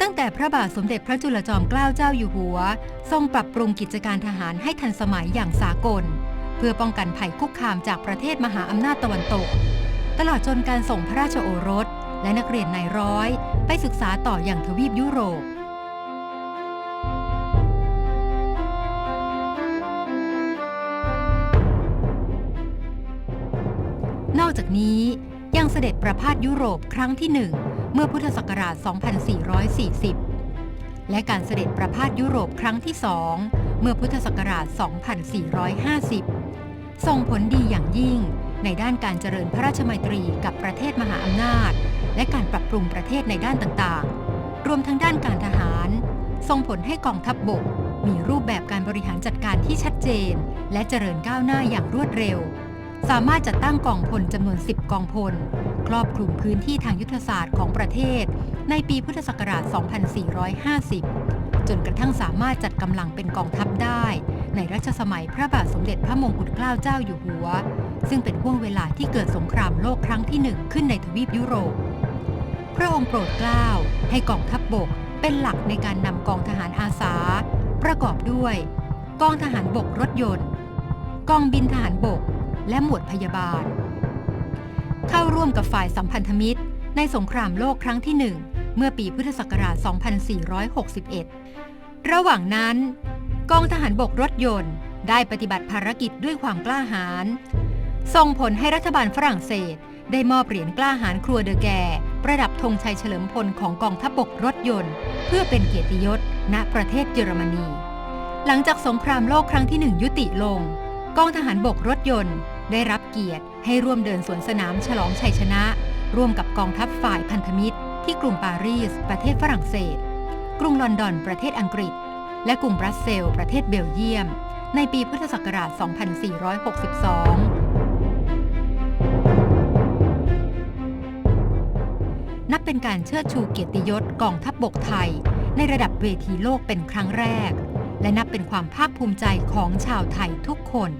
ตั้งแต่พระบาทสมเด็จพระจุลจอมเกล้าเจ้าอยู่หัว ทรงปรับปรุงกิจการทหารให้ทันสมัยอย่างสากล เพื่อป้องกันภัยคุกคามจากประเทศมหาอำนาจตะวันตก ตลอดจนการส่งพระราชโอรส และนักเรียนนายร้อย ไปศึกษาต่ออย่างทวีปยุโรปนอกจากนี้ยังเสด็จประพาสยุโรปครั้งที่หนึ่ง เมื่อพุทธศักราช 2440 และการเสด็จประพาสยุโรปครั้งที่สองเมื่อพุทธศักราช 2450 ส่งผลดีอย่างยิ่งในด้านการเจริญพระราชมัยตรีกับประเทศมหาอำนาจ และการปรับปรุงประเทศในด้านต่างๆ รวมทั้งด้านการทหาร ส่งผลให้กองทัพบบกมีรูปแบบการบริหารจัดการที่ชัดเจน และเจริญก้าวหน้าอย่างรวดเร็ว สามารถจัดตั้งกองพลจำนวน 10 กองพล ครอบคลุมพื้นที่ทางยุทธศาสตร์ของประเทศ ในปีพุทธศักราช 2450 จนกระทั่งสามารถจัดกำลังเป็นกองทัพได้ ในรัชสมัยพระบาทสมเด็จพระมงกุฎเกล้าเจ้าอยู่หัว ซึ่งเป็นห่วงเวลาที่เกิดสงครามโลกครั้งที่หนึ่งขึ้นในทวีปยุโรป พระองค์โปรดเกล้าให้กองทัพบบกเป็นหลักในการนำกองทหารอาสา ประกอบด้วย กองทหารบกรถยนต์ กองบินทหารบก และหมวดพยาบาล เข้าร่วมกับฝ่ายสัมพันธมิตร ในสงครามโลกครั้งที่หนึ่งเมื่อปีพุทธศักราช 2461 ระหว่างนั้น กองทหารบกรถยนต์ ได้ปฏิบัติภารกิจด้วยความกล้าหาญส่งผลให้รัฐบาลฝรั่งเศส ได้มอบเหรียญกล้าหาญครัวเดอแกร์ประดับธงชัยเฉลิมพลของกองทัพบกรถยนต์ เพื่อเป็นเกียรติยศณประเทศเยอรมนี หลังจากสงครามโลกครั้งที่หนึ่งยุติลง กองทหารบกรถยนต์ ได้รับเกียรติให้ร่วมเดินสวนสนามฉลองชัยชนะ ร่วมกับกองทัพฝ่ายพันธมิตร ที่กรุงปารีส ประเทศฝรั่งเศส กรุงลอนดอน ประเทศอังกฤษ และกรุงบรัสเซล ประเทศเบลเยียม ในปีพุทธศักราช 2462 นับเป็นการเชิดชูเกียรติยศกองทัพบบกไทย ในระดับเวทีโลกเป็นครั้งแรก และนับเป็นความภาคภูมิใจของชาวไทยทุกคน